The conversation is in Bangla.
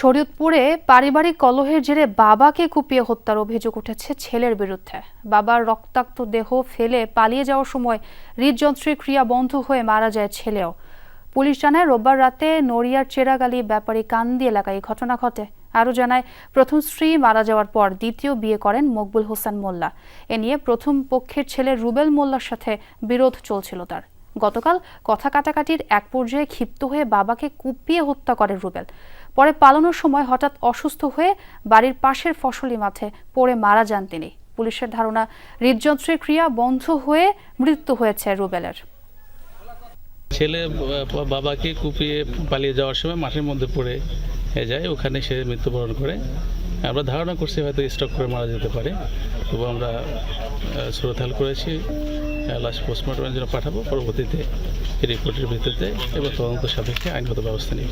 শরীয়তপুরে পারিবারিক কলহের জেরে বাবাকে কুপিয়ে হত্যার অভিযোগ উঠেছে ছেলের বিরুদ্ধে। বাবার রক্তাক্ত দেহ ফেলে পালিয়ে যাওয়ার সময় হৃদযন্ত্রের ক্রিয়া বন্ধ হয়ে মারা যায় ছেলেও। পুলিশ জানায়, রোববার রাতে নড়িয়ার চেরাগালি ব্যাপারী কান্দি এলাকায় ঘটনা ঘটে। আরও জানায়, প্রথম স্ত্রী মারা যাওয়ার পর দ্বিতীয় বিয়ে করেন মকবুল হোসেন মোল্লা। এ নিয়ে প্রথম পক্ষের ছেলে রুবেল মোল্লার সাথে বিরোধ চলছিল তার। গতকাল কথা কাটাকাটির এক পর্যায়ে ক্ষিপ্ত হয়ে বাবাকে কুপিয়ে হত্যা করে রুবেল। পরে পালানোর সময় হঠাৎ অসুস্থ হয়ে বাড়ির পাশের ফসলি মাঠে পড়ে মারা যান তিনি। পুলিশের ধারণা হৃদযন্ত্রের ক্রিয়া বন্ধ হয়ে মৃত্যু হয়েছে রুবেলের। ছেলে বাবাকে কুপিয়ে পালিয়ে যাওয়ার সময় মাঠের মধ্যে পড়ে যায়, ওখানে সে মৃত্যুবরণ করে। আমরা ধারণা করছি হয়তো স্টক করে মারা যেতে পারে। তবু আমরা সুরতাল করেছি। লাশ পোস্টমর্টমের জন্য পাঠাবো। পরবর্তীতে রিপোর্টের ভিত্তিতে এবং তদন্ত সাপেক্ষে আইনগত ব্যবস্থা নিব।